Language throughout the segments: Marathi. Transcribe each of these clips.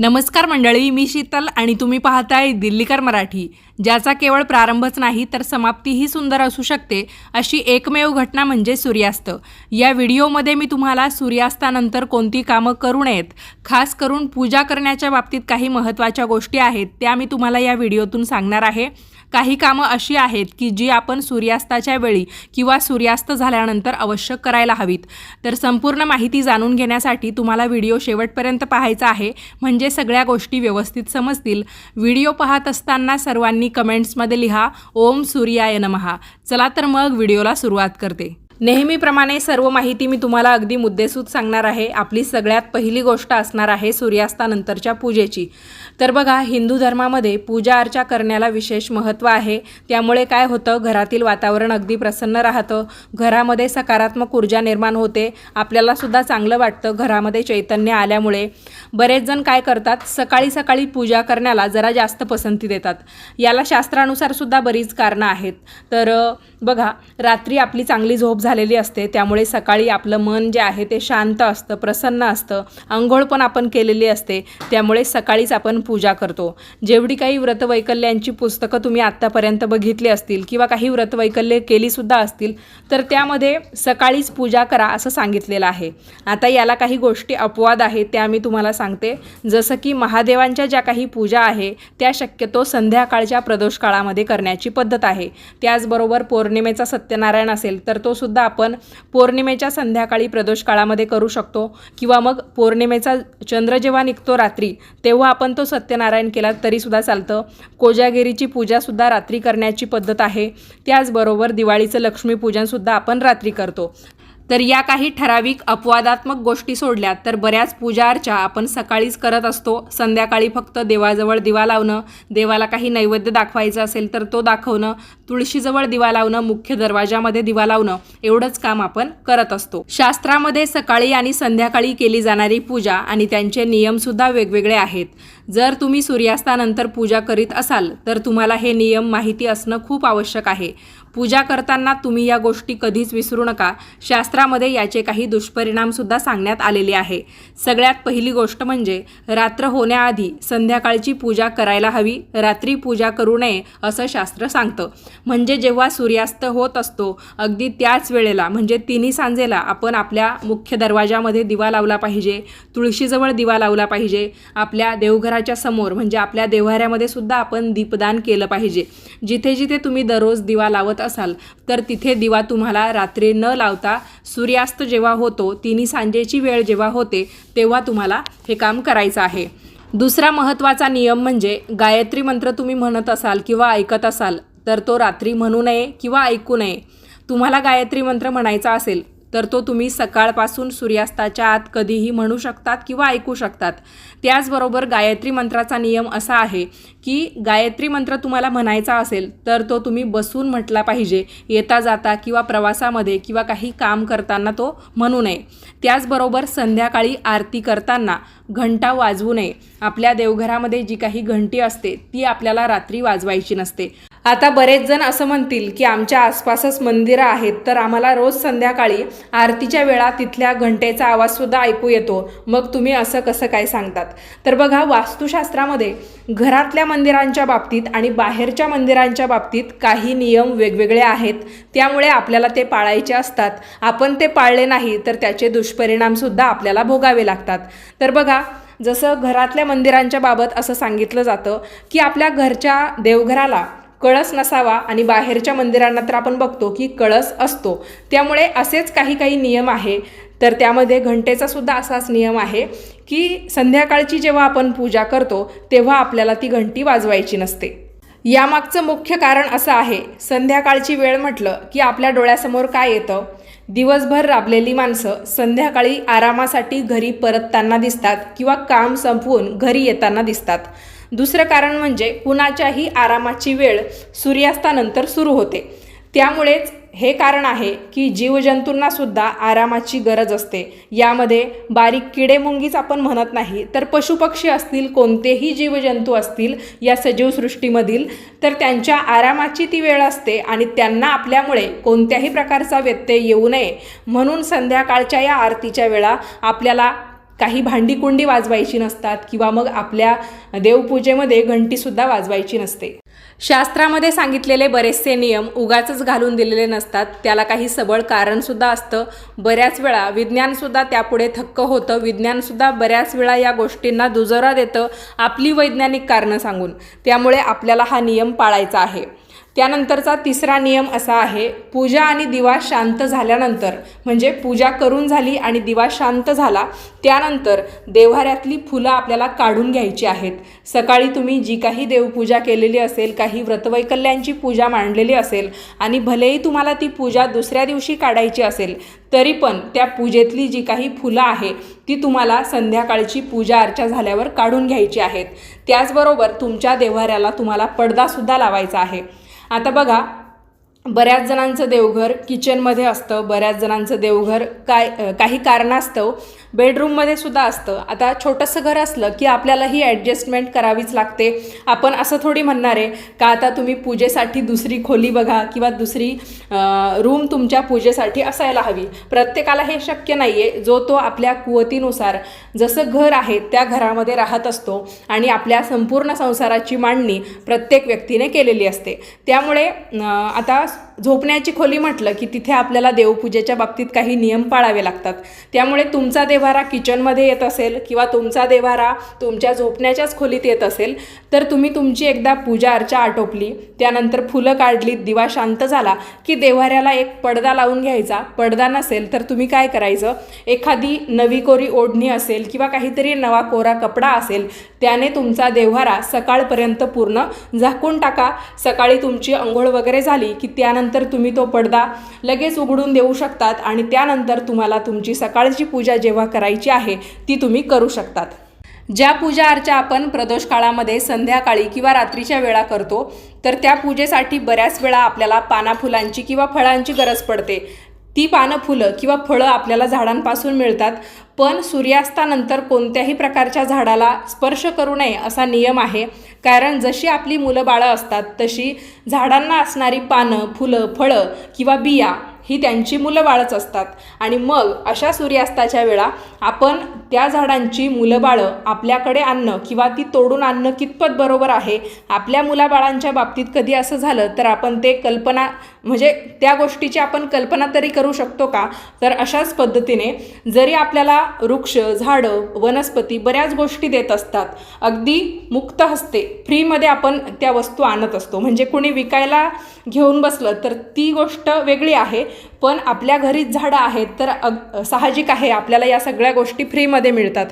नमस्कार मंडळी मी शीतल आणि तुम्ही पाहताय दिल्लीकर मराठी. ज्याचा केवळ प्रारंभच नाही तर समाप्तीही सुंदर असू शकते अशी एकमेव घटना म्हणजे सूर्यास्त. या व्हिडिओमध्ये मी तुम्हाला सूर्यास्तानंतर कोणती कामं करू नयेत खास करून पूजा करण्याच्या बाबतीत काही महत्त्वाच्या गोष्टी आहेत त्या मी तुम्हाला या व्हिडिओतून सांगणार आहे. काही कामं अशी आहेत की जी आपण सूर्यास्ताच्या वेळी किंवा सूर्यास्त झाल्यानंतर अवश्य करायला हवीत. तर संपूर्ण माहिती जाणून घेण्यासाठी तुम्हाला व्हिडिओ शेवटपर्यंत पाहायचा आहे. म्हणजे सगळ्या गोष्टी व्यवस्थित समजतील. व्हिडिओ पाहत असताना सर्वांनी कमेंट्समध्ये लिहा ओम सूर्याय नमहा चला तर मग व्हिडिओला सुरुवात करते. नेहमीप्रमाणे सर्व माहिती मी तुम्हाला अगदी मुद्देसूद सांगणार आहे. आपली सगळ्यात पहिली गोष्ट असणार आहे सूर्यास्तानंतरच्या पूजेची. तर बघा हिंदू धर्मामध्ये पूजा अर्चा करण्याला विशेष महत्त्व आहे. त्यामुळे काय होतं घरातील वातावरण अगदी प्रसन्न राहतं. घरामध्ये सकारात्मक ऊर्जा निर्माण होते. आपल्याला सुद्धा चांगलं वाटतं घरामध्ये चैतन्य आल्यामुळे. बरेच जण काय करतात सकाळी सकाळी पूजा करण्याला जरा जास्त पसंती देतात. याला शास्त्रानुसार सुद्धा बरीच कारणं आहेत. तर बघा रात्री आपली चांगली झोप झालेली असते. त्यामुळे सकाळी आपलं मन जे आहे ते शांत असतं प्रसन्न असतं. आंघोळ पण आपण केलेली असते. त्यामुळे सकाळीच आपण पूजा करतो. जेवढी काही व्रतवैकल्यांची पुस्तकं तुम्ही आत्तापर्यंत बघितली असतील किंवा काही व्रतवैकल्य केलीसुद्धा असतील तर त्यामध्ये सकाळीच पूजा करा असं सांगितलेलं आहे. आता याला काही गोष्टी अपवाद आहेत त्या मी तुम्हाला सांगते. जसं की महादेवांच्या ज्या काही पूजा आहे त्या शक्यतो संध्याकाळच्या प्रदोष काळामध्ये करण्याची पद्धत आहे. त्याचबरोबर पौर्णिमेचा सत्यनारायण असेल तर तो सुद्धा आपण पौर्णिमेच्या संध्याकाळी प्रदोष काळामध्ये करू शकतो. किंवा मग पौर्णिमेचा चंद्र जेव्हा निघतो रात्री तेव्हा आपण तो सत्यनारायण केला तरीसुद्धा चालतं. कोजागिरीची पूजासुद्धा रात्री करण्याची पद्धत आहे. त्याचबरोबर दिवाळीचं लक्ष्मीपूजनसुद्धा आपण रात्री करतो. तर या काही ठराविक अपवादात्मक गोष्टी सोडल्या तर बऱ्याच पूजा अर्चा आपण सकाळीच करत असतो. संध्याकाळी फक्त देवाजवळ दिवा लावणं देवाला काही नैवेद्य दाखवायचं असेल तर तो दाखवणं तुळशीजवळ दिवा लावणं मुख्य दरवाजामध्ये दिवा लावणं एवढंच काम आपण करत असतो. शास्त्रामध्ये सकाळी आणि संध्याकाळी केली जाणारी पूजा आणि त्यांचे नियमसुद्धा वेगवेगळे आहेत. जर तुम्ही सूर्यास्तानंतर पूजा करीत असाल तर तुम्हाला हे नियम माहिती असणं खूप आवश्यक आहे. पूजा करताना तुम्ही या गोष्टी कधीच विसरू नका. शास्त्रामध्ये याचे काही दुष्परिणामसुद्धा सांगण्यात आलेले आहे. सगळ्यात पहिली गोष्ट म्हणजे रात्र होण्याआधी संध्याकाळची पूजा करायला हवी रात्री पूजा करू नये असं शास्त्र सांगतं. म्हणजे जेव्हा सूर्यास्त होत असतो अगदी त्याच वेळेला म्हणजे तिन्ही सांजेला आपण आपल्या मुख्य दरवाजामध्ये दिवा लावला पाहिजे तुळशीजवळ दिवा लावला पाहिजे आपल्या देवघराच्या समोर म्हणजे आपल्या देव्हाऱ्यामध्ये सुद्धा आपण दीपदान केलं पाहिजे. जिथे जिथे तुम्ही दररोज दिवा लावत असाल तर तिथे दिवा तुम्हाला रात्री न लावता सूर्यास्त जेव्हा होतो तिन्ही सांजेची वेळ जेव्हा होते तेव्हा तुम्हाला हे काम करायचं आहे. दुसरा महत्त्वाचा नियम म्हणजे गायत्री मंत्र तुम्ही म्हणत असाल किंवा ऐकत असाल तर तो रात्री म्हणू नये किंवा ऐकू नये. तुम्हाला गायत्री मंत्र म्हणायचा असेल तर तो तुम्ही सकाळपासून सूर्यास्ताच्या आत कधीही म्हणू शकतात किंवा ऐकू शकतात. त्याचबरोबर गायत्री मंत्राचा नियम असा आहे की गायत्री मंत्र तुम्हाला म्हणायचा असेल तर तो तुम्ही बसून म्हटला पाहिजे येता जाता किंवा प्रवासामध्ये किंवा काही काम करताना तो म्हणू नये. त्याचबरोबर संध्याकाळी आरती करताना घंटा वाजवू नये. आपल्या देवघरामध्ये जी काही घंटी असते ती आपल्याला रात्री वाजवायची नसते. आता बरेच जण असं म्हणतील की आमच्या आसपासच मंदिरं आहेत तर आम्हाला रोज संध्याकाळी आरतीच्या वेळा तिथल्या घंटेचा आवाजसुद्धा ऐकू येतो. मग तुम्ही असं कसं काय सांगतात? तर बघा वास्तुशास्त्रामध्ये घरातल्या मंदिरांच्या बाबतीत आणि बाहेरच्या मंदिरांच्या बाबतीत काही नियम वेगवेगळे आहेत. त्यामुळे आपल्याला ते पाळायचे असतात. आपण ते पाळले नाही तर त्याचे दुष्परिणामसुद्धा आपल्याला भोगावे लागतात. तर बघा जसं घरातल्या मंदिरांच्या बाबत असं सांगितलं जातं की आपल्या घरच्या देवघराला कळस नसावा आणि बाहेरच्या मंदिरांना तर आपण बघतो की कळस असतो. त्यामुळे असेच काही काही नियम आहे. तर त्यामध्ये घंटेचा सुद्धा असाच नियम आहे की संध्याकाळची जेव्हा आपण पूजा करतो तेव्हा आपल्याला ती घंटी वाजवायची नसते. यामागचं मुख्य कारण असं आहे संध्याकाळची वेळ म्हटलं की आपल्या डोळ्यासमोर काय येतं? दिवसभर राबलेली माणसं संध्याकाळी आरामासाठी घरी परतताना दिसतात किंवा काम संपवून घरी येताना दिसतात. दुसरं कारण म्हणजे कुणाच्याही आरामाची वेळ सूर्यास्तानंतर सुरू होते. त्यामुळेच हे कारण आहे की जीवजंतूंना सुद्धा आरामाची गरज असते. यामध्ये बारीक किडेमुंगीच आपण म्हणत नाही तर पशुपक्षी असतील कोणतेही जीवजंतू असतील या सजीवसृष्टीमधील तर त्यांच्या आरामाची ती वेळ असते आणि त्यांना आपल्यामुळे कोणत्याही प्रकारचा व्यत्यय येऊ नये. म्हणून संध्याकाळच्या या आरतीच्या वेळा आपल्याला काही भांडी कुंडी वाजवायची नसतात किंवा मग आपल्या देवपूजेमध्ये घंटीसुद्धा वाजवायची नसते. शास्त्रामध्ये सांगितलेले बरेचसे नियम उगाचच घालून दिलेले नसतात. त्याला काही सबळ कारणसुद्धा असतं. बऱ्याच वेळा विज्ञानसुद्धा त्यापुढे थक्क होतं. विज्ञानसुद्धा बऱ्याच वेळा या गोष्टींना दुजोरा देतं. आपली वैज्ञानिक कारणं सांगून. त्यामुळे आपल्याला हा नियम पाळायचा आहे. त्यानंतरचा तिसरा नियम असा आहे पूजा आणि दिवा शांत झाल्यानंतर म्हणजे पूजा करून झाली आणि दिवा शांत झाला त्यानंतर देव्हाऱ्यातली फुलं आपल्याला काढून घ्यायची आहेत. सकाळी तुम्ही जी काही देवपूजा केलेली असेल काही व्रतवैकल्यांची पूजा मांडलेली असेल आणि भलेही तुम्हाला ती पूजा दुसऱ्या दिवशी काढायची असेल तरी पण त्या पूजेतली जी काही फुलं आहे ती तुम्हाला संध्याकाळची पूजा अर्चा झाल्यावर काढून घ्यायची आहेत. त्याचबरोबर तुमच्या देव्हाऱ्याला तुम्हाला पडदासुद्धा लावायचा आहे. आता बघा बऱ्याच जणांचं देवघर किचनमध्ये असतं बऱ्याच जणांचं देवघर काय काही कारणास्तव बेडरूममध्ये सुद्धा असतं. आता छोटंसं घर असलं की आपल्याला ही ॲडजस्टमेंट करावीच लागते. आपण असं थोडी म्हणणार आहे का आता तुम्ही पूजेसाठी दुसरी खोली बघा किंवा दुसरी रूम तुमच्या पूजेसाठी असायला हवी. प्रत्येकाला हे शक्य नाही आहे जो तो आपल्या कुवतीनुसार जसं घर आहे त्या घरामध्ये राहत असतो आणि आपल्या संपूर्ण संसाराची मांडणी प्रत्येक व्यक्तीने केलेली असते. त्यामुळे आता आता झोपण्याची खोली म्हटलं की तिथे आपल्याला देवपूजेच्या बाबतीत काही नियम पाळावे लागतात. त्यामुळे तुमचा देवारा किचनमध्ये येत असेल किंवा तुमचा देवारा तुमच्या झोपण्याच्याच खोलीत येत असेल तर तुम्ही तुमची एकदा पूजा अर्चा आटोपली त्यानंतर फुलं काढली दिवा शांत झाला की देवाऱ्याला एक पडदा लावून घ्यायचा. पडदा नसेल तर तुम्ही काय करायचं? एखादी नवी कोरी ओढणी असेल किंवा काहीतरी नवा कोरा कपडा असेल त्याने तुमचा देव्हारा सकाळपर्यंत पूर्ण झाकून टाका. सकाळी तुमची अंघोळ वगैरे झाली की त्यानंतर तुम्ही तो पडदा लगेच उघडून देऊ शकतात आणि त्यानंतर तुम्हाला तुमची सकाळची पूजा जेव्हा करायची आहे ती तुम्ही करू शकतात. ज्या पूजा अर्चा आपण प्रदोष काळामध्ये संध्याकाळी किंवा रात्रीच्या वेळा करतो तर त्या पूजेसाठी बऱ्याच वेळा आपल्याला पाना फुलांची किंवा फळांची गरज पडते. ती पानं फुलं किंवा फळं आपल्याला झाडांपासून मिळतात पण सूर्यास्तानंतर कोणत्याही प्रकारच्या झाडाला स्पर्श करू नये असा नियम आहे. कारण जशी आपली मुलं बाळं असतात तशी झाडांना असणारी पानं फुलं फळं किंवा बिया ही त्यांची मुलं बाळच असतात. आणि मग अशा सूर्यास्ताच्या वेळा आपण त्या झाडांची मुलं बाळं आपल्याकडे आणणं किंवा ती तोडून आणणं कितपत बरोबर आहे आपल्या मुलाबाळांच्या बाबतीत कधी असं झालं तर आपण ते कल्पना म्हणजे त्या गोष्टीची आपण कल्पना तरी करू शकतो का? तर अशाच पद्धतीने जरी आपल्याला वृक्ष झाडं वनस्पती बऱ्याच गोष्टी देत असतात अगदी मुक्त हस्ते फ्रीमध्ये आपण त्या वस्तू आणत असतो. म्हणजे कुणी विकायला घेऊन बसलं तर ती गोष्ट वेगळी आहे. पण आपल्या घरीच झाडं आहेत तर अग साहजिक आहे आपल्याला या सगळ्या गोष्टी फ्रीमध्ये मिळतात.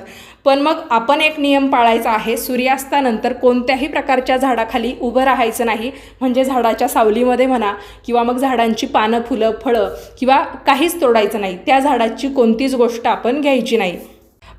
पण मग आपण एक नियम पाळायचा आहे सूर्यास्तानंतर कोणत्याही प्रकारच्या झाडाखाली उभं राहायचं नाही. म्हणजे झाडाच्या सावलीमध्ये म्हणा किंवा मग झाडांची पानं फुलं फळं किंवा काहीच तोडायचं नाही. त्या झाडाची कोणतीच गोष्ट आपण घ्यायची नाही.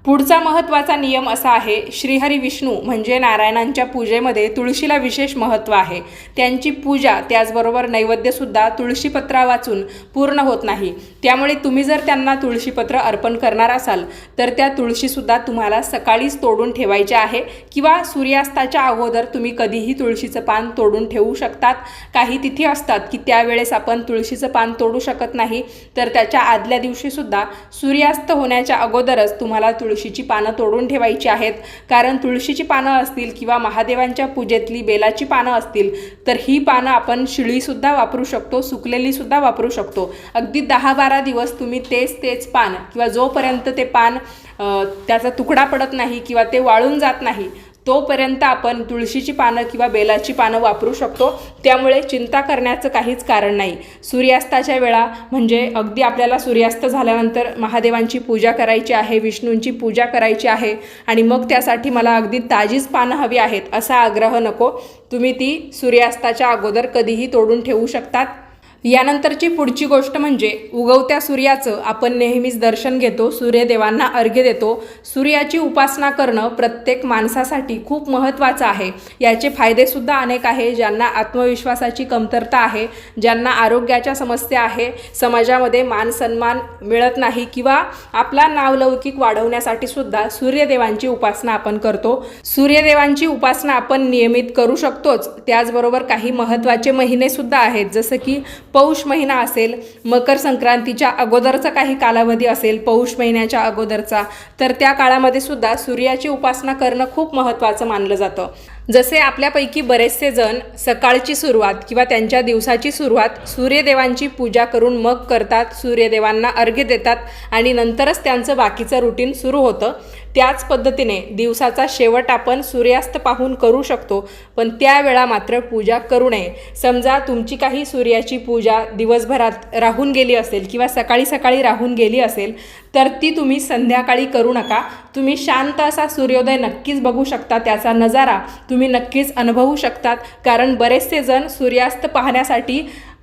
पुढचा महत्त्वाचा नियम असा आहे श्रीहरी विष्णू म्हणजे नारायणांच्या पूजेमध्ये तुळशीला विशेष महत्त्व आहे. त्यांची पूजा त्याचबरोबर नैवेद्यसुद्धा तुळशीपत्रा वाचून पूर्ण होत नाही. त्यामुळे तुम्ही जर त्यांना तुळशीपत्र अर्पण करणार असाल तर त्या तुळशीसुद्धा तुम्हाला सकाळीच तोडून ठेवायच्या आहे किंवा सूर्यास्ताच्या अगोदर तुम्ही कधीही तुळशीचं पान तोडून ठेवू शकतात. काही तिथी असतात की त्यावेळेस आपण तुळशीचं पान तोडू शकत नाही तर त्याच्या आदल्या दिवशीसुद्धा सूर्यास्त होण्याच्या अगोदरच तुम्हाला तुळशीची पानं तोडून ठेवायची आहेत. कारण तुळशीची पानं असतील किंवा महादेवांच्या पूजेतली बेलाची पानं असतील तर ही पानं आपण शिळीसुद्धा वापरू शकतो सुकलेलीसुद्धा वापरू शकतो. अगदी दहा बारा दिवस तुम्ही तेच तेच पान किंवा जोपर्यंत ते पान त्याचा तुकडा पडत नाही किंवा ते वाळून जात नाही तोपर्यंत आपण तुळशीची पानं किंवा बेलाची पानं वापरू शकतो. त्यामुळे चिंता करण्याचं काहीच कारण नाही. सूर्यास्ताच्या वेळा म्हणजे अगदी आपल्याला सूर्यास्त झाल्यानंतर महादेवांची पूजा करायची आहे विष्णूंची पूजा करायची आहे आणि मग त्यासाठी मला अगदी ताजीच पानं हवी आहेत असा आग्रह नको. तुम्ही ती सूर्यास्ताच्या अगोदर कधीही तोडून ठेवू शकतात. यानंतरची पुढची गोष्ट म्हणजे उगवत्या सूर्याचं आपण नेहमीच दर्शन घेतो सूर्यदेवांना अर्घ्य देतो. सूर्याची उपासना करणं प्रत्येक माणसासाठी खूप महत्त्वाचं आहे. याचे फायदेसुद्धा अनेक आहे ज्यांना आत्मविश्वासाची कमतरता आहे ज्यांना आरोग्याच्या समस्या आहे समाजामध्ये मान सन्मान मिळत नाही किंवा आपला नावलौकिक वाढवण्यासाठी सुद्धा सूर्यदेवांची उपासना आपण करतो. सूर्यदेवांची उपासना आपण नियमित करू शकतोच. त्याचबरोबर काही महत्त्वाचे महिनेसुद्धा आहेत जसं की पौष महिना असेल मकर संक्रांतीच्या अगोदरचा काही कालावधी असेल पौष महिन्याच्या अगोदरचा तर त्या काळामध्ये सुद्धा सूर्याची उपासना करणं खूप महत्त्वाचं मानलं जातं. जसे आपल्यापैकी बरेचसे जण सकाळची सुरुवात किंवा त्यांच्या दिवसाची सुरुवात सूर्यदेवांची पूजा करून मग करतात सूर्यदेवांना अर्घ्य देतात आणि नंतरच त्यांचं बाकीचं रुटीन सुरू होतं. त्याच पद्धतीने दिवसाचा शेवट आपण सूर्यास्त पाहून करू शकतो पण त्यावेळा मात्र पूजा करू नये. समजा तुमची काही सूर्याची पूजा दिवसभरात राहून गेली असेल किंवा सकाळी सकाळी राहून गेली असेल तर ती तुम्ही संध्याकाळी करू नका. तुम्ही शांत असा सूर्योदय नक्कीच बघू शकता त्याचा नजारा तुम्ही नक्कीच अनुभवू शकतात कारण बरेचसे जण सूर्यास्त पाहण्यासाठी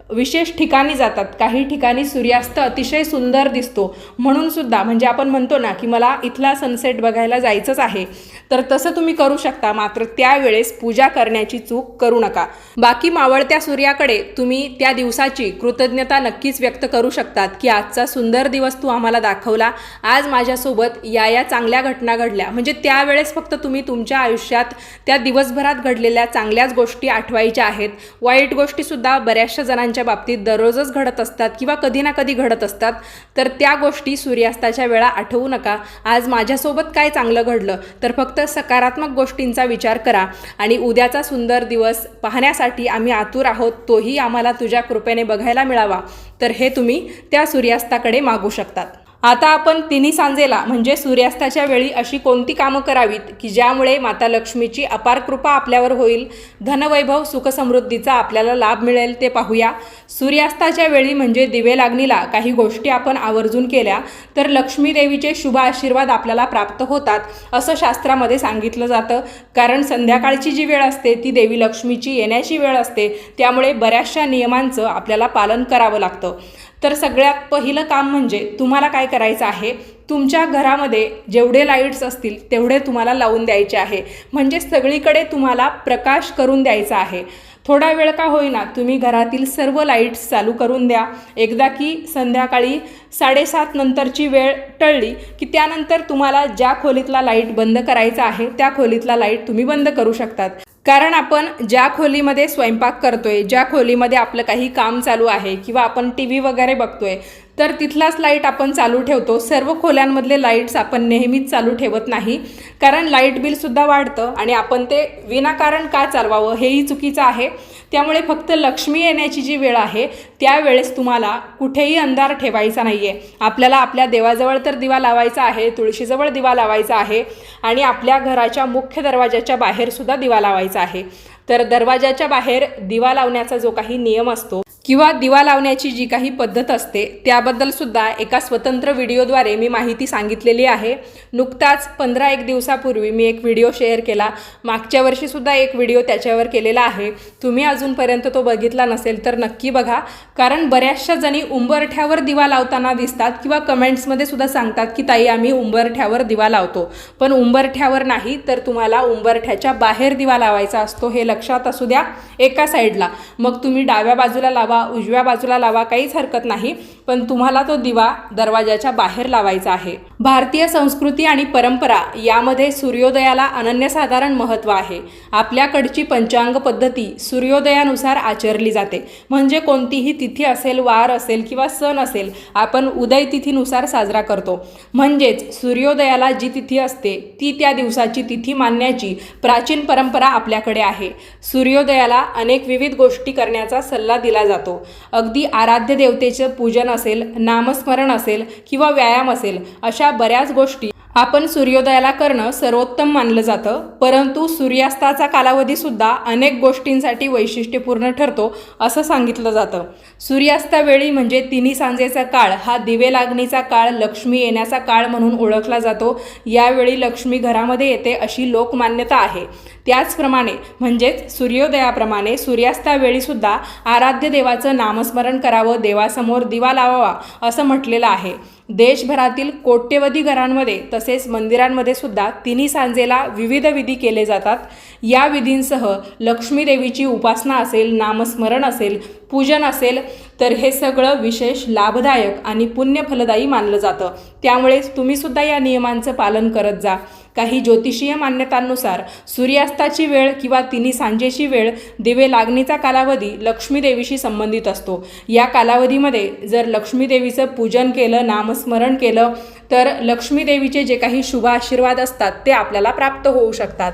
विशेष ठिकाणी जातात. काही ठिकाणी सूर्यास्त अतिशय सुंदर दिसतो. म्हणून सुद्धा म्हणजे आपण म्हणतो ना की मला इथला सनसेट बघायला जायचंच आहे. तर तसं तुम्ही करू शकता मात्र त्यावेळेस पूजा करण्याची चूक करू नका. बाकी मावळत्या सूर्याकडे तुम्ही त्या दिवसाची कृतज्ञता नक्कीच व्यक्त करू शकतात की आजचा सुंदर दिवस तू आम्हाला दाखवला. आज माझ्यासोबत या या चांगल्या घटना घडल्या. म्हणजे त्यावेळेस फक्त तुम्ही तुमच्या आयुष्यात त्या दिवसभरात घडलेल्या चांगल्याच गोष्टी आठवायच्या आहेत. वाईट गोष्टीसुद्धा बऱ्याचशा जणांच्या बाबतीत दररोजच घडत असतात किंवा कधी ना कधी घडत असतात तर त्या गोष्टी सूर्यास्ताच्या वेळा आठवू नका. आज माझ्यासोबत काय चांगलं घडलं तर फक्त सकारात्मक गोष्टींचा विचार करा आणि उद्याचा सुंदर दिवस पाहण्यासाठी आम्ही आतुर आहोत तोही आम्हाला तुझ्या कृपेने बघायला मिळावा. तर हे तुम्ही त्या सूर्यास्ताकडे मागू शकतात. आता आपण तिन्ही सांजेला म्हणजे सूर्यास्ताच्या वेळी अशी कोणती कामं करावीत की ज्यामुळे माता लक्ष्मीची अपार कृपा आपल्यावर होईल? धनवैभव सुखसमृद्धीचा आपल्याला लाभ मिळेल ते पाहूया. सूर्यास्ताच्या वेळी म्हणजे दिवे लागणीला काही गोष्टी आपण आवर्जून केल्या तर लक्ष्मीदेवीचे शुभ आशीर्वाद आपल्याला प्राप्त होतात असं शास्त्रामध्ये सांगितलं जातं. कारण संध्याकाळची जी वेळ असते ती देवी लक्ष्मीची येण्याची वेळ असते. त्यामुळे बऱ्याचशा नियमांचं आपल्याला पालन करावं लागतं. तर सगळ्यात पहिलं काम म्हणजे तुम्हाला काय करायचं आहे? तुमच्या घरामध्ये जेवढे लाईट्स असतील तेवढे तुम्हाला लावून द्यायचे आहे. म्हणजे सगळीकडे तुम्हाला प्रकाश करून द्यायचा आहे. थोडा वेळ का होईना तुम्ही घरातील सर्व लाईट्स चालू करून द्या. एकदा की संध्याकाळी साडेसात नंतरची वेळ टळली की त्यानंतर तुम्हाला ज्या खोलीतला लाइट बंद करायचा आहे त्या खोलीतला लाइट तुम्ही बंद करू शकतात. कारण आपण ज्या खोलीमध्ये स्वयंपाक करतोय ज्या खोलीमध्ये आपलं काही काम चालू आहे किंवा आपण टी व्ही वगैरे बघतोय तर तिथलाच लाइट आपण चालू ठेवतो. सर्व खोल्यांमधले लाईट्स आपण नेहमीच चालू ठेवत नाही. कारण लाइट बिलसुद्धा वाढतं आणि आपण ते विनाकारण का चालवावं हेही चुकीचं आहे. त्यामुळे फक्त लक्ष्मी येण्याची जी वेळ आहे त्यावेळेस तुम्हाला कुठेही अंधार ठेवायचा नाही आहे आपल्याला आपल्या देवाजवळ तर दिवा लावायचा आहे तुळशीजवळ दिवा लावायचा आहे आणि आपल्या घराच्या मुख्य दरवाजाच्या बाहेरसुद्धा दिवा लावायचा आहे. तर दरवाजाच्या बाहेर दिवा लावण्याचा जो काही नियम असतो किंवा दिवा लावण्याची जी काही पद्धत असते त्याबद्दल सुद्धा एका स्वतंत्र व्हिडिओद्वारे मी माहिती सांगितलेली आहे. नुकताच पंधरा एक दिवसापूर्वी मी एक व्हिडिओ शेअर केला. मागच्या वर्षीसुद्धा एक व्हिडिओ त्याच्यावर केलेला आहे. तुम्ही अजूनपर्यंत तो बघितला नसेल तर नक्की बघा. कारण बऱ्याचशा जणी उंबरठ्यावर दिवा लावताना दिसतात किंवा कमेंट्समध्ये सुद्धा सांगतात की ताई आम्ही उंबरठ्यावर दिवा लावतो. पण उंबरठ्यावर नाही तर तुम्हाला उंबरठ्याच्या बाहेर दिवा लावायचा असतो हे लक्षात असू द्या एका साईडला. मग तुम्ही डाव्या बाजूला लावा उजव्या बाजूला लावा काहीच हरकत नाही. पण तुम्हाला तो दिवा दरवाजाच्या बाहेर लावायचा आहे. भारतीय संस्कृती आणि परंपरा यामध्ये सूर्योदयाला अनन्यसाधारण महत्त्व आहे. आपल्याकडची पंचांग पद्धती सूर्योदयानुसार आचरली जाते. म्हणजे कोणतीही तिथी असेल वार असेल किंवा सण असेल आपण उदय तिथीनुसार साजरा करतो. म्हणजेच सूर्योदयाला जी तिथी असते ती त्या दिवसाची तिथी मानण्याची प्राचीन परंपरा आपल्याकडे आहे. सूर्योदयाला अनेक विविध गोष्टी करण्याचा सल्ला दिला जातो. अगदी आराध्य देवतेचं पूजन असेल नामस्मरण असेल किंवा व्यायाम असेल अशा बऱ्याच गोष्टी आपण सूर्योदयाला करणं सर्वोत्तम मानलं जातं परंतु सूर्यास्ताचा कालावधीसुद्धा अनेक गोष्टींसाठी वैशिष्ट्यपूर्ण ठरतो असं सांगितलं जातं. सूर्यास्तावेळी म्हणजे तिन्ही सांजेचा काळ हा दिवे लागणीचा काळ लक्ष्मी येण्याचा काळ म्हणून ओळखला जातो. यावेळी लक्ष्मी घरामध्ये येते अशी लोकमान्यता आहे. त्याचप्रमाणे म्हणजेच सूर्योदयाप्रमाणे सूर्यास्तावेळीसुद्धा आराध्य देवाचं नामस्मरण करावं देवासमोर दिवा लावावा असं म्हटलेलं आहे. देशभरातील कोट्यवधी घरांमध्ये तसेच मंदिरांमध्ये सुद्धा तिन्ही सांजेला विविध विधी केले जातात. या विधींसह लक्ष्मीदेवीची उपासना असेल नामस्मरण असेल पूजन असेल तर हे सगळं विशेष लाभदायक आणि पुण्यफलदायी मानलं जातं. त्यामुळे तुम्हीसुद्धा या नियमांचं पालन करत जा. काही ज्योतिषीय मान्यतांनुसार सूर्यास्ताची वेळ किंवा तिन्ही सांजेची वेळ दिवे लागणीचा कालावधी लक्ष्मीदेवीशी संबंधित असतो. या कालावधीमध्ये जर लक्ष्मीदेवीचं पूजन केलं नामस्मरण केलं तर लक्ष्मीदेवीचे जे काही शुभ आशीर्वाद असतात ते आपल्याला प्राप्त होऊ शकतात.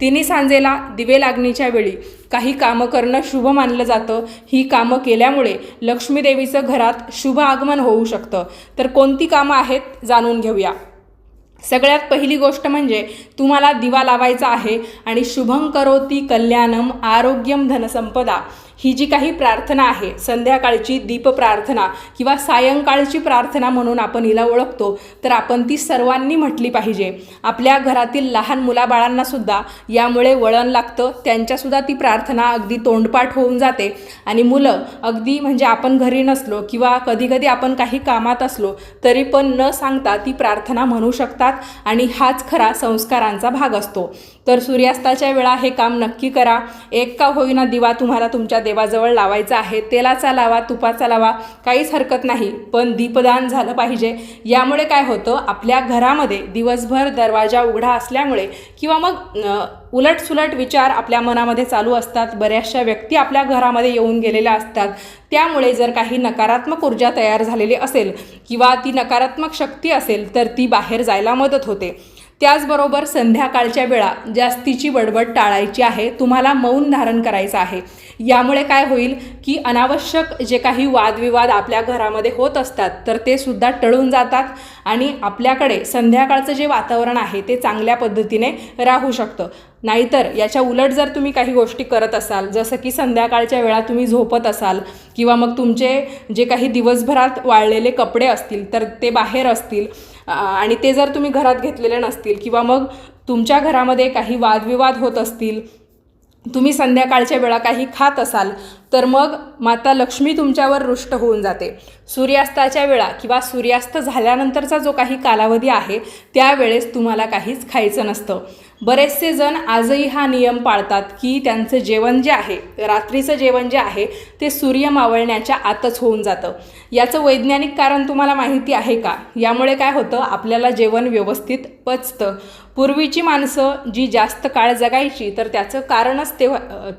तिन्ही सांजेला दिवे लागणीच्या वेळी काही कामं करणं शुभ मानलं जातं. ही कामं केल्यामुळे लक्ष्मीदेवीचं घरात शुभ आगमन होऊ शकतं. तर कोणती कामं आहेत जाणून घेऊया. सगळ्यात पहिली गोष्ट म्हणजे तुम्हाला दिवा लावायचा आहे आणि शुभं करोती कल्याणम आरोग्यम धनसंपदा. ही जी काही प्रार्थना आहे संध्याकाळची दीप प्रार्थना किंवा सायंकाळची प्रार्थना म्हणून आपण हिला ओळखतो तर आपण ती सर्वांनी म्हटली पाहिजे. आपल्या घरातील लहान मुलाबाळांनासुद्धा यामुळे वळण लागतं त्यांच्यासुद्धा ती प्रार्थना अगदी तोंडपाठ होऊन जाते. आणि मुलं अगदी म्हणजे आपण घरी नसलो किंवा कधीकधी आपण काही कामात असलो तरी पण न सांगता ती प्रार्थना म्हणू शकतात आणि हाच खरा संस्कारांचा भाग असतो. तर सूर्यास्ताच्या वेळा हे काम नक्की करा. एक का होईना दिवा तुम्हाला तुमच्या देवाजवळ लावायचा आहे. तेलाचा लावा तुपाचा लावा काहीच हरकत नाही. पण दीपदान झालं पाहिजे. यामुळे काय होतं? आपल्या घरामध्ये दिवसभर दरवाजा उघडा असल्यामुळे किंवा मग उलटसुलट विचार आपल्या मनामध्ये चालू असतात. बऱ्याचशा व्यक्ती आपल्या घरामध्ये येऊन गेलेल्या असतात. त्यामुळे जर काही नकारात्मक ऊर्जा तयार झालेली असेल किंवा ती नकारात्मक शक्ती असेल तर ती बाहेर जायला मदत होते. त्याचबरोबर संध्याकाळच्या वेळा जास्तीची बडबड टाळायची आहे तुम्हाला मौन धारण करायचं आहे. यामुळे काय होईल की अनावश्यक जे काही वादविवाद आपल्या घरामध्ये होत असतात तर ते सुद्धा टळून जातात आणि आपल्याकडे संध्याकाळचं जे वातावरण आहे ते चांगल्या पद्धतीने राहू शकतं. नाहीतर याच्या उलट जर तुम्ही काही गोष्टी करत असाल जसं की संध्याकाळच्या वेळा तुम्ही झोपत असाल किंवा मग तुमचे जे काही दिवसभरात वाळलेले कपडे असतील तर ते बाहेर असतील आणि ते जर तुम्ही घरात घेतलेले नसतील किंवा मग तुमच्या घरामध्ये काही वादविवाद होत असतील तुम्ही संध्याकाळच्या वेळा काही खात असाल तर मग माता लक्ष्मी तुमच्यावर रुष्ट होऊन जाते. सूर्यास्ताच्या वेळा किंवा सूर्यास्त झाल्यानंतरचा जो काही कालावधी आहे त्यावेळेस तुम्हाला काहीच खायचं नसतं. बरेचसे जण आजही हा नियम पाळतात की त्यांचं जेवण जे आहे रात्रीचं जेवण जे आहे ते सूर्य मावळण्याच्या आतच होऊन जातं. याचं वैज्ञानिक कारण तुम्हाला माहिती आहे का? यामुळे काय होतं आपल्याला जेवण व्यवस्थित पचतं. पूर्वीची माणसं जी जास्त काळ जगायची तर त्याचं कारणच ते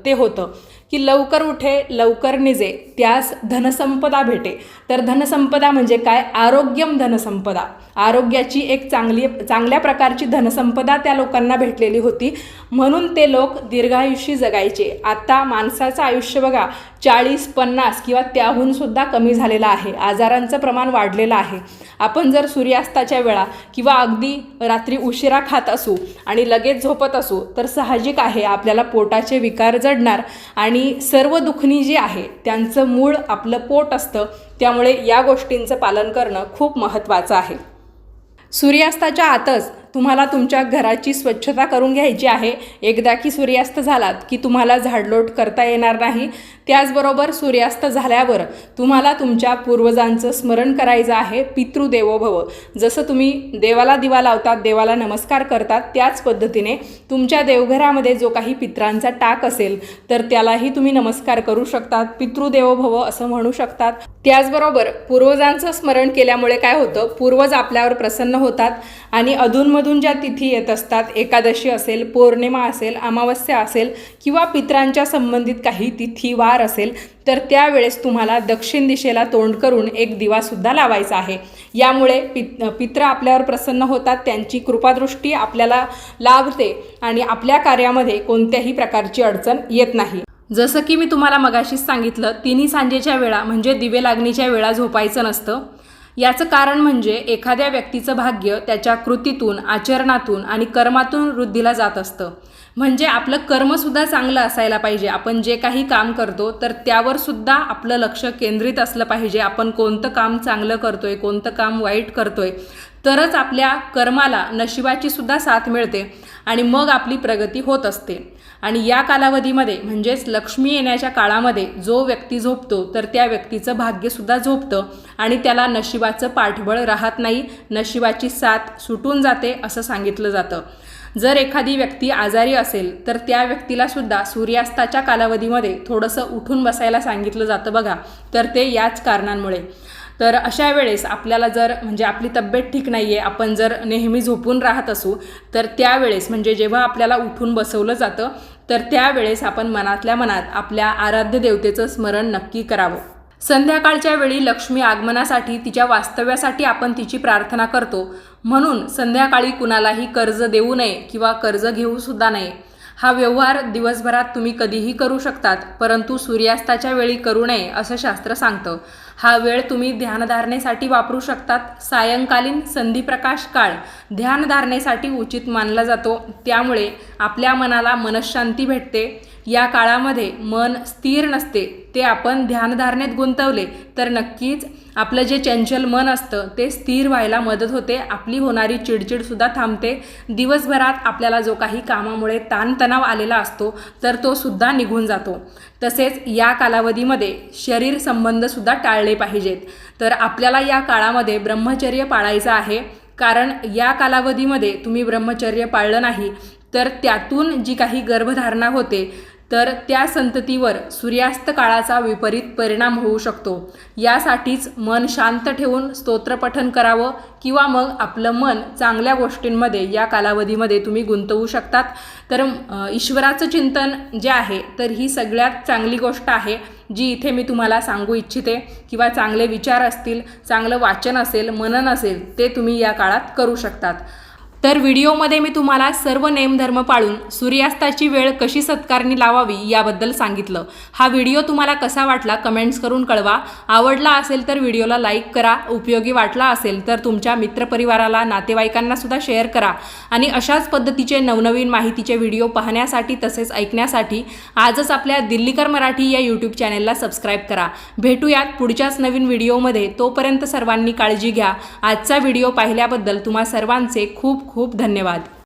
ते होतं. की लवकर उठे लवकर निजे त्यास धनसंपदा भेटे. तर धनसंपदा म्हणजे काय? आरोग्यम धनसंपदा. आरोग्याची एक चांगली चांगल्या प्रकारची धनसंपदा त्या लोकांना भेटलेली होती. म्हणून ते लोक दीर्घायुष्य जगायचे. आता माणसाचं आयुष्य बघा चाळीस पन्नास किंवा त्याहून सुद्धा कमी झालेलं आहे. आजारांचं प्रमाण वाढलेलं आहे. आपण जर सूर्यास्ताच्या वेळा किंवा अगदी रात्री उशिरा खात असू आणि लगेच झोपत असू तर साहजिक आहे आपल्याला पोटाचे विकार जडणार आणि आणि सर्व दुखणी जी आहे त्यांचं मूळ आपलं पोट असतं त्यामुळे या गोष्टींचं पालन करणं खूप महत्त्वाचं आहे. सूर्यास्ताच्या आतच तुम्हाला तुमच्या घराची स्वच्छता करून घ्यायची आहे. एकदा की सूर्यास्त झालात की तुम्हाला झाडलोट करता येणार नाही त्याचबरोबर सूर्यास्त झाल्यावर तुम्हाला तुमच्या पूर्वजांचं स्मरण करायचं आहे पितृदेवोभव. जसं तुम्ही देवाला दिवा लावतात देवाला नमस्कार करतात त्याच पद्धतीने तुमच्या देवघरामध्ये जो काही पित्रांचा टाक असेल तर त्यालाही तुम्ही नमस्कार करू शकतात. पितृदेवोभव असं म्हणू शकतात. त्याचबरोबर पूर्वजांचं स्मरण केल्यामुळे काय होतं? पूर्वज आपल्यावर प्रसन्न होतात आणि अधूनमधून ज्या तिथी येत असतात एकादशी असेल पौर्णिमा असेल अमावस्या असेल किंवा पित्रांच्या संबंधित काही तिथी वार असेल तर त्यावेळेस तुम्हाला दक्षिण दिशेला तोंड करून एक दिवासुद्धा लावायचा आहे. यामुळे पित पित्र आपल्यावर प्रसन्न होतात त्यांची कृपादृष्टी आपल्याला लाभते आणि आपल्या कार्यामध्ये कोणत्याही प्रकारची अडचण येत नाही. जसं की मी तुम्हाला मगाशीच सांगितलं तिन्ही सांजेच्या वेळा म्हणजे दिवे लागणीच्या वेळा झोपायचं नसतं. याचं कारण म्हणजे एखाद्या व्यक्तीचं भाग्य त्याच्या कृतीतून आचरणातून आणि कर्मातून वृद्धीला जात असतं. म्हणजे आपलं कर्मसुद्धा चांगलं असायला पाहिजे. आपण जे काही काम करतो तर त्यावर सुद्धा आपलं लक्ष केंद्रित असलं पाहिजे. आपण कोणतं काम चांगलं करतोय कोणतं काम वाईट करतोय तरच आपल्या कर्माला नशिबाची सुद्धा साथ मिळते आणि मग आपली प्रगती होत असते. आणि या कालावधीमध्ये म्हणजेच लक्ष्मी येण्याच्या काळामध्ये जो व्यक्ती झोपतो तर त्या व्यक्तीचं भाग्यसुद्धा झोपतं आणि त्याला नशिबाचं पाठबळ राहत नाही नशिबाची साथ सुटून जाते असं सांगितलं जातं. जर एखादी व्यक्ती आजारी असेल तर त्या व्यक्तीला सुद्धा सूर्यास्ताच्या कालावधीमध्ये थोडंसं उठून बसायला सांगितलं जातं बघा. तर ते याच कारणांमुळे. तर अशा वेळेस आपल्याला जर म्हणजे आपली तब्येत ठीक नाही आहे आपण जर नेहमी झोपून राहत असू तर त्यावेळेस म्हणजे जेव्हा आपल्याला उठून बसवलं जातं तर त्यावेळेस आपण मनातल्या मनात आपल्या आराध्य देवतेचं स्मरण नक्की करावं. संध्याकाळच्या वेळी लक्ष्मी आगमनासाठी तिच्या वास्तव्यासाठी आपण तिची प्रार्थना करतो. म्हणून संध्याकाळी कुणालाही कर्ज देऊ नये किंवा कर्ज घेऊ सुद्धा नये. हा व्यवहार दिवसभरात तुम्ही कधीही करू शकतात परंतु सूर्यास्ताच्या वेळी करू नये असं शास्त्र सांगतं. हा वेळ तुम्ही ध्यानधारणेसाठी वापरू शकतात. सायंकालीन संधीप्रकाश काळ ध्यानधारणेसाठी उचित मानला जातो. त्यामुळे आपल्या मनाला मनशांती भेटते. या काळामध्ये मन स्थिर नसते ते आपण ध्यानधारणेत गुंतवले तर नक्कीच आपलं जे चंचल मन असतं ते स्थिर व्हायला मदत होते आपली होणारी चिडचिडसुद्धा थांबते. दिवसभरात आपल्याला जो काही कामामुळे ताणतणाव आलेला असतो तर तो सुद्धा निघून जातो. तसेच या कालावधीमध्ये शरीर संबंधसुद्धा टाळले पाहिजेत. तर आपल्याला या काळामध्ये ब्रह्मचर्य पाळायचं आहे. कारण या कालावधीमध्ये तुम्ही ब्रह्मचर्य पाळलं नाही तर त्यातून जी काही गर्भधारणा होते तर त्या संततीवर सूर्यास्त काळाचा विपरीत परिणाम होऊ शकतो. यासाठीच मन शांत ठेवून स्तोत्रपठन करावं किंवा मग आपलं मन चांगल्या गोष्टींमध्ये या कालावधीमध्ये तुम्ही गुंतवू शकतात. तर ईश्वराचं चिंतन जे आहे तर ही सगळ्यात चांगली गोष्ट आहे जी इथे मी तुम्हाला सांगू इच्छिते. किंवा चांगले विचार असतील चांगलं वाचन असेल मनन असेल ते तुम्ही या काळात करू शकतात. तर व्हिडिओमध्ये मी तुम्हाला सर्व नेमधर्म पाळून सूर्यास्ताची वेळ कशी सत्कारणी लावावी याबद्दल सांगितलं. हा व्हिडिओ तुम्हाला कसा वाटला कमेंट्स करून कळवा. आवडला असेल तर व्हिडिओला लाईक करा उपयोगी वाटला असेल तर तुमच्या मित्रपरिवाराला नातेवाईकांना सुद्धा शेअर करा. आणि अशाच पद्धतीचे नवनवीन माहितीचे व्हिडिओ पाहण्यासाठी तसेच ऐकण्यासाठी आजच आपल्या दिल्लीकर मराठी या यूट्यूब चॅनेलला सबस्क्राईब करा. भेटूयात पुढच्याच नवीन व्हिडिओमध्ये. तोपर्यंत सर्वांनी काळजी घ्या. आजचा व्हिडिओ पाहिल्याबद्दल तुम्हा सर्वांचे खूप खूप धन्यवाद.